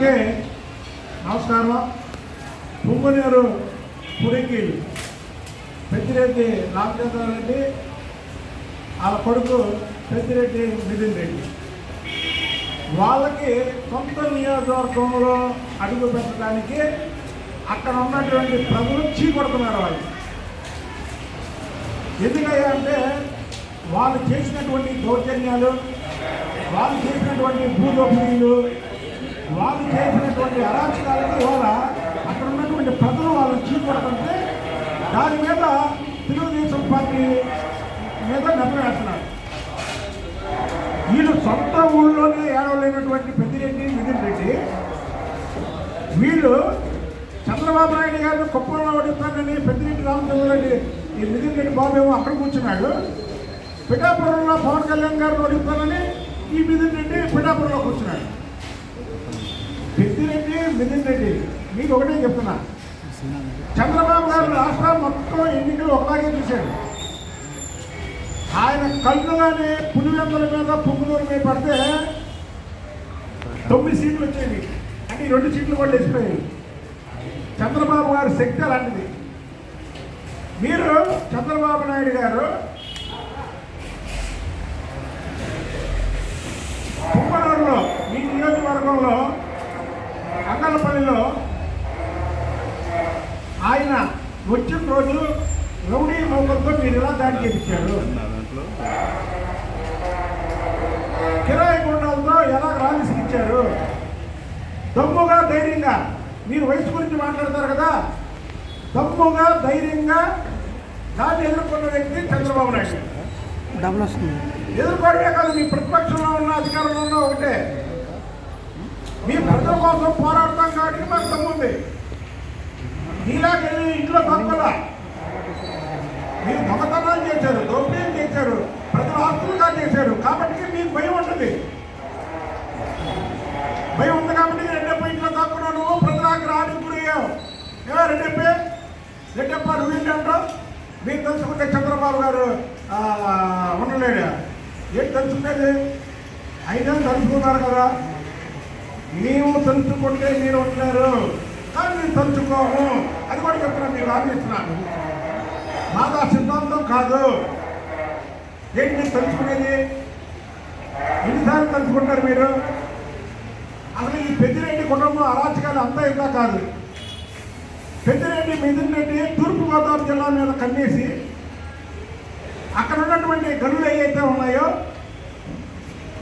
Okay. నమస్కారం పుంగునీరు పురికి పెద్దిరెడ్డి రామచంద్రారెడ్డి. వాళ్ళ కొడుకు పెద్దిరెడ్డి మిథున్ రెడ్డి. వాళ్ళకి సొంత నియోజకవర్గంలో అడుగు పెట్టడానికి అక్కడ ఉన్నటువంటి ప్రజలు చీకొడుతున్నారు వాళ్ళు. ఎందుకయ్యా అంటే వాళ్ళు చేసినటువంటి దౌర్జన్యాలు వాళ్ళు చేసినటువంటి భూదోపిడీలు వాళ్ళు చేసినటువంటి అరాచకాలకి ఇవాళ అక్కడ ఉన్నటువంటి ప్రజలు వాళ్ళని చీకొడుతుంటే దాని మీద తెలుగుదేశం పార్టీ మీద నెప్పవేస్తున్నారు వీళ్ళు సొంత ఊళ్ళోనే ఏడవలేనటువంటి పెద్దిరెడ్డి మిథున్ రెడ్డి. వీళ్ళు చంద్రబాబు నాయుడు గారిని కుప్పంలో ఓడిస్తానని పెద్దిరెడ్డి రామచంద్రరెడ్డి ఈ మిథున్ రెడ్డి బాబేమో అక్కడ కూర్చున్నాడు. పిఠాపురంలో పవన్ కళ్యాణ్ గారిని ఓడిస్తానని ఈ మిథున్ రెడ్డి పిఠాపురంలో కూర్చున్నాడు. మిథున్ రెడ్డి మీకు ఒకటే చెప్తున్నా. చంద్రబాబు గారు రాష్ట్రం మొత్తం ఎన్నికలు ఒకలాగే చూశాడు. ఆయన కళ్ళుగానే పులివెందుల మీద పుంగులూరు మీద పడితే తొమ్మిది సీట్లు వచ్చేవి. అంటే ఈ రెండు సీట్లు కూడా లేచిపోయాయి. చంద్రబాబు గారి శక్తి అలాంటిది. మీరు చంద్రబాబు నాయుడు గారు కుమ్మనూరులో మీ నియోజకవర్గంలో అంగళ్ళపల్లిలో ఆయన వచ్చిన రోజు రౌడీ మౌకలతో మీరు ఇలా దాడి చేయించారు? కిరాయి గుండాలతో ఎలా రాలిసిచ్చారు దమ్ముగా ధైర్యంగా మీరు వయసు గురించి మాట్లాడతారు కదా? దమ్ముగా ధైర్యంగా దాన్ని ఎదుర్కొన్న వ్యక్తి చంద్రబాబు నాయుడు. డబుల్ వస్తుంది ఎదుర్కోవడమే కాదు మీ ప్రతిపక్షంలో ఉన్న అధికారంలో ఉన్న ఒకటే. మీ ప్రజల కోసం పోరాడతాం కాబట్టి మాకు దమ్ముంది నీలాగెళ్ళి ఇంట్లో తక్కువ మీరు దొంగతనాలు చేశారు దౌర్యం చేశారు ప్రజల ఆస్తులుగా చేశారు. కాబట్టి మీకు భయం ఉంటుంది. భయం ఉంది కాబట్టి రెండప్ప ఇంట్లో తక్కువ నువ్వు ప్రజలకు రాని గురయ్యావు ఏమో రెండప్ప? రెండప్ప నువ్వేంటి మీరు తెలుసుకుంటే చంద్రబాబు గారు ఆ, ఉండలేడు. ఏంటి తెలుసుకునేది అయినా తెలుసుకున్నారు కదా. మేము తెలుసుకుంటే మీరు ఉంటున్నారు కానీ మీరు తెలుసుకోము అది కూడా చెప్తున్నాను మీరు ఆలోచిస్తున్నాను మాదా సిద్ధాంతం కాదు. ఏంటి మీరు తలుచుకునేది? ఎన్నిసార్లు తలుచుకుంటారు మీరు? అసలు ఈ పెద్దిరెడ్డి కుటుంబం అరాచకాలు అంతా ఇంకా కాదు. పెద్దిరెడ్డి మిదిరెడ్డి తూర్పుగోదావరి జిల్లా మీద కన్నేసి అక్కడ ఉన్నటువంటి గనులు ఏవైతే ఉన్నాయో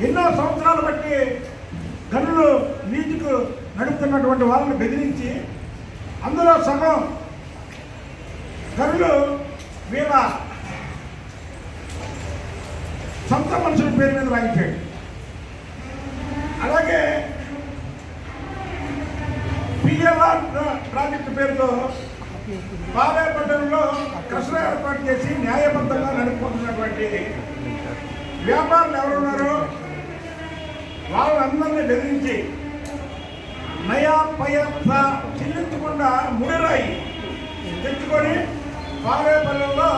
ఎన్నో సంవత్సరాలు బట్టి గనులు లీజుకు నడుపుతున్నటువంటి వాళ్ళని బెదిరించి అందులో సగం గనులు వీళ్ళ సొంత మనుషుల పేరు మీద రాయించాడు. అలాగే పిఎల్ఆర్ ప్రాజెక్టు పేరుతో బాలేపట్నంలో కృష్ణ ఏర్పాటు చేసి న్యాయబద్ధంగా నడుపుకుంటున్నటువంటి వ్యాపారులు ఎవరున్నారో? వాళ్ళందరినీ బెదిరించి నయా పయంత చెల్లించకుండా ముడిరాయి తెచ్చుకొని బాలేపల్లిలో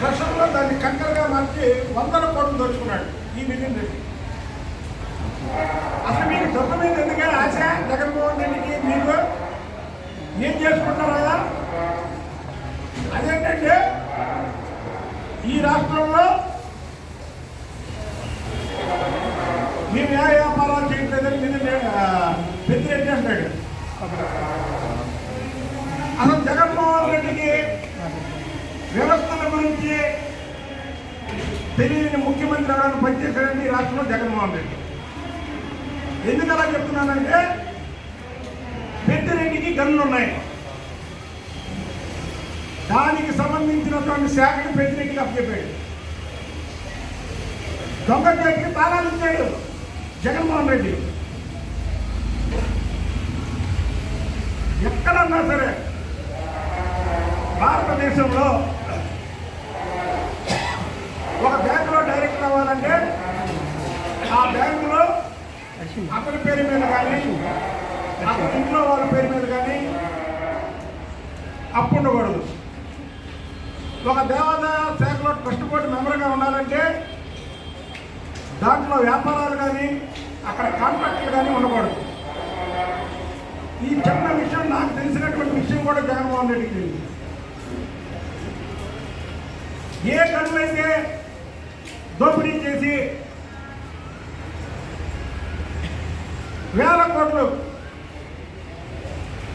కృష్ణలో దాన్ని కంకరగా మార్చి వందల కోట్లు దోచుకున్నాడు ఈ మిలియన్ రెడ్డి. అసలు మీకు డబ్బు మీద ఎందుకని ఆశ? జగన్మోహన్ రెడ్డికి మీకు ఏం చేసుకుంటారా అదేంటంటే ఈ రాష్ట్రంలో మేము ఏ వ్యాపారాలు చేయట్లేదని నిన్న అంటాడు. అసలు జగన్మోహన్ రెడ్డికి వ్యవస్థల గురించి తెలియని ముఖ్యమంత్రి అవడానికి పనిచేశాడండి ఈ రాష్ట్రంలో జగన్మోహన్ రెడ్డి. ఎందుకు అలా చెప్తున్నానంటే పెద్దిరెడ్డికి గన్నులు ఉన్నాయి. దానికి సంబంధించినటువంటి శాఖను పెద్దిరెడ్డికి అప్పచెప్పాడు. దొంగ చేతికి తాళాలు ఇచ్చాడు. జగన్మోహన్ రెడ్డి. ఎక్కడన్నా సరే భారతదేశంలో ఒక బ్యాంకులో డైరెక్ట్ అవ్వాలంటే ఆ బ్యాంకులో అతని పేరు మీద కానీ అతని ఇంట్లో వాళ్ళ పేరు మీద కానీ అప్పు ఉండకూడదు. ఒక దేవాదాయ శాఖలో ట్రస్ట్ బోర్డు మెంబర్గా ఉండాలంటే దాంట్లో వ్యాపారాలు కానీ అక్కడ కాంట్రాక్టులు కానీ ఉండకూడదు. ఈ చిన్న విషయం నాకు తెలిసినటువంటి విషయం కూడా జగన్మోహన్ రెడ్డికి తెలియదు. ఏ కనులైతే దోపిడీ చేసి వేల కోట్లు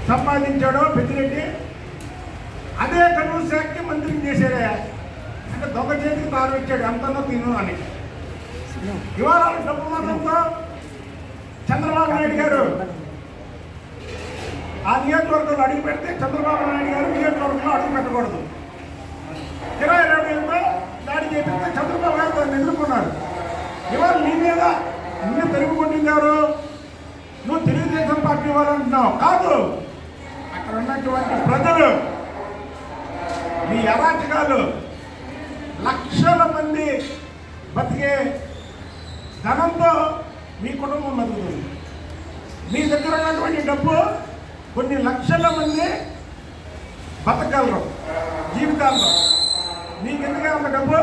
సంపాదించాడో పెద్దిరెడ్డి అదే కనుల శాఖకి మంత్రిని చేశాడే అంటే దొంగ చేతికి తారు ఇచ్చాడు అంతలో తిను అని. ఇవాళ డబ్బు చంద్రబాబు నాయుడు గారు ఆ నియోజకవర్గంలో అడుగు పెడితే చంద్రబాబు నాయుడు గారు నియోజకవర్గంలో అడుగు పెట్టకూడదు. ఇరవై రెండు వేలతో దాడి చేపిస్తే చంద్రబాబు గారు దాన్ని ఎదుర్కొన్నారు. ఇవాళ నీ మీద నిన్ను తెలుగు ఎవరు? నువ్వు తెలుగుదేశం పార్టీ వాళ్ళు అంటున్నావు కాదు అక్కడ ఉన్నటువంటి ప్రజలు మీ అరాచకాలు లక్షల మంది బతికే ధనంతో మీ కుటుంబం బతుకుతుంది. మీ దగ్గర ఉన్నటువంటి డబ్బు కొన్ని లక్షల మంది బతకగలరు జీవితాల్లో. మీకు ఎందుకే అంత డబ్బు?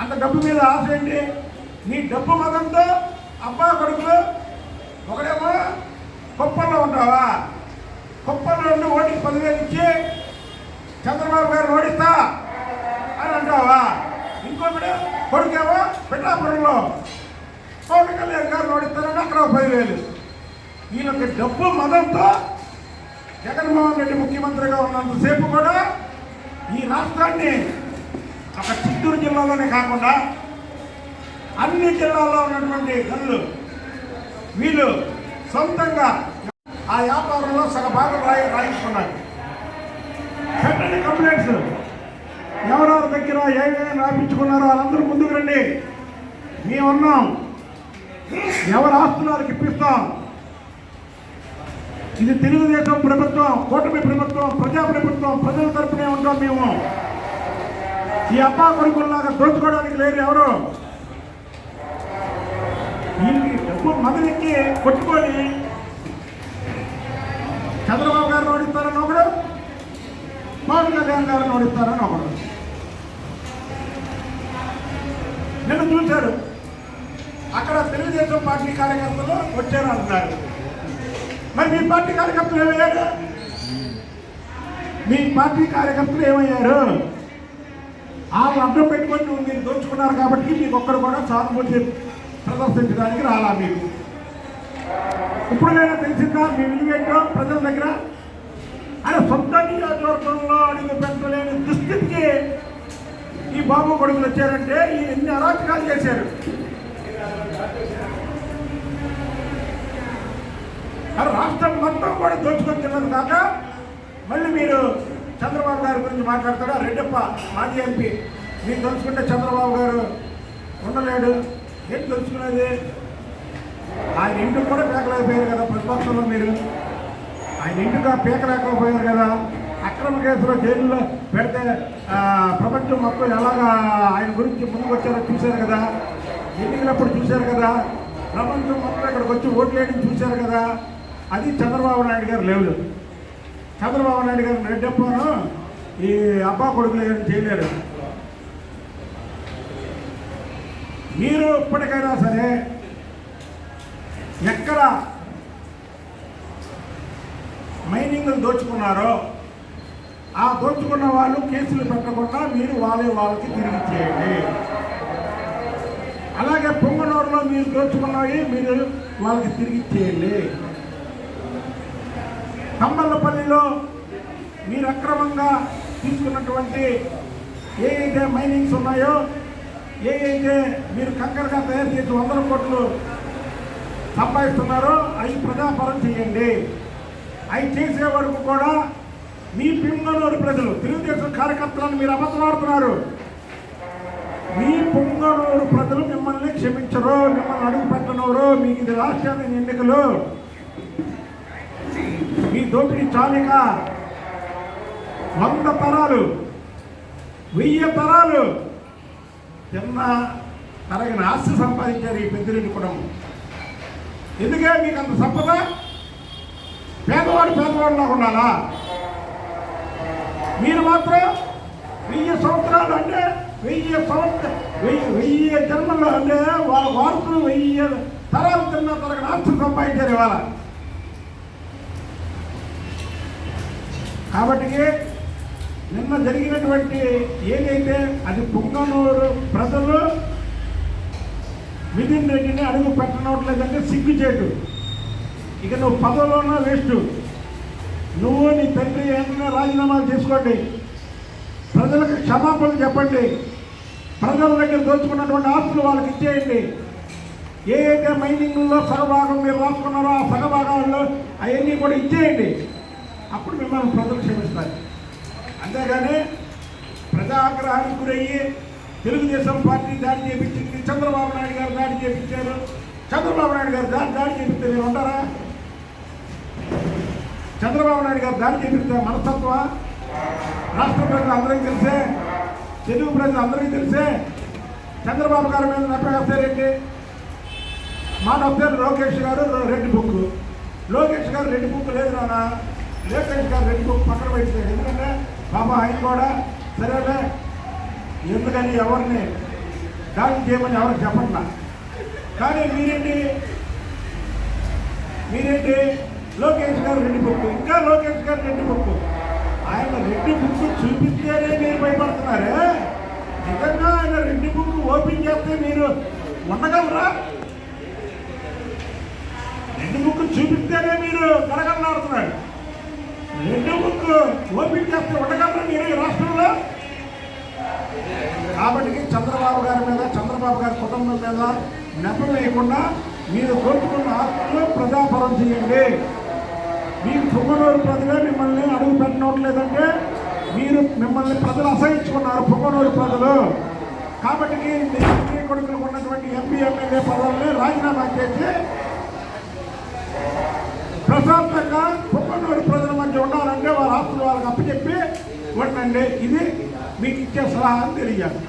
అంత డబ్బు మీద ఆశ ఏంటి? మీ డబ్బు మతంతో అబ్బా కొడుకులు ఒకడేమో కుప్పల్లో ఉంటావా? కుప్పల్లో ఉండి ఓటికి పదివేలు ఇచ్చి చంద్రబాబు గారు ఓడిస్తా అని అంటావా? ఇంకొకడు కొడుకేమో పిఠాపురంలో పవన్ కళ్యాణ్ గారు నడుస్తారని అక్కడ ఒక పదివేలు వీళ్ళకి డబ్బు మదంతో జగన్మోహన్ రెడ్డి ముఖ్యమంత్రిగా ఉన్నంతసేపు కూడా ఈ రాష్ట్రాన్ని ఒక చిత్తూరు జిల్లాలోనే కాకుండా అన్ని జిల్లాల్లో ఉన్నటువంటి గనులు వీళ్ళు సొంతంగా ఆ వ్యాపారంలో సగ భాగం రాయి రాయించుకున్నారు. పెట్టండి కంప్లైంట్స్. ఎవరెవరి దగ్గర ఏమేమి రాయించుకున్నారో వాళ్ళందరూ ముందుకు రండి. మేము ఉన్నాం ఎవరు ఆస్తున్నారు ఇప్పిస్తాం? ఇది తెలుగుదేశం ప్రభుత్వం కూటమి ప్రభుత్వం ప్రజా ప్రభుత్వం ప్రజల తరపునే ఉంటాం మేము. ఈ అబ్బా కొడుకుల్లాగా దోచుకోవడానికి లేరు ఎవరు? వీళ్ళకి డబ్బు మదనెక్కి కొట్టుకొని చంద్రబాబు గారిని ఓడిస్తారని ఒకడు పవన్ కళ్యాణ్ గారిని ఓడిస్తారని ఒకడు నిన్ను చూశారు. అక్కడ తెలుగుదేశం పార్టీ కార్యకర్తలు వచ్చారు అంటున్నారు. మరి మీ పార్టీ కార్యకర్తలు ఏమయ్యారు? మీ పార్టీ కార్యకర్తలు ఏమయ్యారు? వాళ్ళు అడ్డం పెట్టుకొని మీరు దోచుకున్నారు కాబట్టి మీకు ఒక్కరు కూడా సానుభూతి ప్రదర్శించడానికి రాలా మీకు ఇప్పుడుకైనా తెలిసిందా మీ విలువేంటో ప్రజల దగ్గర? ఆయన సొంత నియోజకవర్గంలో అడుగు పెంచలేని దుస్థితికి ఈ బాబు కొడుకులు వచ్చారంటే ఈ ఎన్ని అరాచకాలు చేశారు? రాష్ట్రం మొత్తం కూడా దోచుకొని తిన్నది కాక మళ్ళీ మీరు చంద్రబాబు గారి గురించి మాట్లాడతారా? రెడ్డప్ప మాజీ ఎంపీ. మీరు తెలుసుకుంటే చంద్రబాబు గారు ఉండలేడు. ఏంటి తెలుసుకునేది ఆయన ఇంటికి కూడా పేకలేకపోయారు కదా ప్రతిపక్షంలో మీరు. ఆయన ఇంటికి పేకలేకపోయారు కదా. అక్రమ కేసులో జైల్లో పెడితే ప్రపంచం మొత్తం ఎలాగా ఆయన గురించి ముందుకు వచ్చారో చూశారు కదా. ఎన్నికలప్పుడు చూశారు కదా ప్రపంచం మొత్తం ఇక్కడికి వచ్చి ఓట్లేయడం చూశారు కదా అది చంద్రబాబు నాయుడు గారు లేవు చంద్రబాబు నాయుడు గారు రెడ్డప్పను ఈ అబ్బా కొడుకులు ఏం చేయలేరు. మీరు ఇప్పటికైనా సరే ఎక్కడ మైనింగ్లు దోచుకున్నారో ఆ దోచుకున్న వాళ్ళు కేసులు పెట్టకుండా మీరు వాళ్ళే వాళ్ళకి తిరిగి చేయండి అలాగే పొంగనూరులో మీరు దోచుకున్నవి మీరు వాళ్ళకి తిరిగి ఇచ్చేయండి. కమ్మల్లపల్లిలో మీరు అక్రమంగా తీసుకున్నటువంటి ఏ మైనింగ్స్ ఉన్నాయో ఏ మీరు కంకరగా తయారు చేసి వందల కోట్లు సంపాదిస్తున్నారో అవి ప్రజాపరం చేయండి. అవి చేసే వరకు కూడా మీ పింగనూరు ప్రజలు తెలుగుదేశం కార్యకర్తలను మీరు అబద్ధమాడుతున్నారు. మీ పొంగనూరు ప్రజలు మిమ్మల్ని క్షమించరు మిమ్మల్ని అడుగు పెట్టనవరు మీకు ఇది రాష్ట్రాన్ని ఎన్నికలు. మీ దోపిడీ చాలిక. వంద తరాలు వెయ్యి తరాలు చిన్న తరగిన ఆస్తి సంపాదించారు ఈ పెద్దిరెడ్డి కుటుంబం. ఎందుకే మీకు అంత సంపద? పేదవాడు పేదవాడులా ఉండాలా? మీరు మాత్రం వెయ్యి సంవత్సరాలు అంటే వెయ్యి సంవత్సర వెయ్యి వెయ్యి జన్మలు అంటే వాళ్ళ వారసులు వెయ్యి తరాలు తిన్న తరగతి ఆస్తి సంపాదించారు ఇవాళ. కాబట్టి నిన్న జరిగినటువంటి ఏదైతే అది పుంగనూరు ప్రజలు మిథున్ రెడ్డిని అడుగు పెట్టనట్లేదంటే సిగ్గుచేటు. ఇక నువ్వు పదవిలోనే వేస్ట్? నువ్వు నీ తండ్రి ఏమైనా రాజీనామాలు చేసుకోండి. ప్రజలకు క్షమాపణలు చెప్పండి. ప్రజల దగ్గర దోచుకున్నటువంటి ఆస్తులు వాళ్ళకి ఇచ్చేయండి. ఏ అయితే మైనింగ్లో సగభాగం మీరు రాసుకున్నారో ఆ సగభాగాల్లో అవన్నీ కూడా ఇచ్చేయండి. అప్పుడు మిమ్మల్ని ప్రజలు క్షమిస్తారు. అంతేగాని ప్రజాగ్రహానికి గురయ్యి తెలుగుదేశం పార్టీ దాడి చేపించింది చంద్రబాబు నాయుడు గారు దాడి చేపించారు. చంద్రబాబు నాయుడు గారు దాడి దాడి చేపిస్తే మీరు ఉంటారా? చంద్రబాబు నాయుడు గారు దాడి చేపిస్తే మనస్తత్వ రాష్ట్ర ప్రజలు అందరం కలిసే తెలుగు ప్రజలు అందరికీ తెలిసే చంద్రబాబు గారి మీద నెప్పగేస్తారేంటి మాట వస్తారు లోకేష్ గారు రెడ్ బుక్. లోకేష్ గారు రెడ్ బుక్ లేదు నాన్న. లోకేష్ గారు రెడ్ బుక్ పక్కన పెట్టారు ఎందుకంటే బాబా ఆయన కూడా సరేలే. ఎందుకని ఎవరిని దాడి చేయమని ఎవరికి చెప్పట్లా? కానీ మీరేంటి? మీరేంటి? లోకేష్ గారు రెడ్డి బుక్. ఇంకా లోకేష్ గారు రెడ్డి బుక్. ఆయన రెడ్డి బుక్ చూపిస్తేనే మీరు భయపడుతున్నారే. నిజంగా ఆయన రెడ్డి బుక్ ఓపెన్ చేస్తే మీరు ఉండగలరా? రెడ్డి బుక్ చూపిస్తేనే మీరు కడగలనాడుతున్నాడు రెడ్డి బుక్ ఓపెన్ చేస్తే ఉండగలరా మీరు ఈ రాష్ట్రంలో? కాబట్టి చంద్రబాబు గారి మీద చంద్రబాబు గారి కుటుంబం మీద నెపం వేయకుండా మీరు కోరుకున్న ఆస్తులు ప్రజాపరం చేయండి. మీరు పొంగనూరు ప్రజలే మిమ్మల్ని అడుగు పెట్టనట్లేదంటే మీరు మిమ్మల్ని ప్రజలు అసహించుకున్నారు పొంగనూరు ప్రజలు. కాబట్టి మీ కొడుకులకు ఉన్నటువంటి ఎంపీ ఎమ్మెల్యే పదవుల్ని రాజీనామా చేసి ప్రశాంతంగా పొంగనూరు ప్రజల మధ్య ఉండాలంటే వారి ఆస్తులు వాళ్ళకి అప్పచెప్పి ఉండండి. ఇది మీకు ఇచ్చే సలహా అని తెలియాలి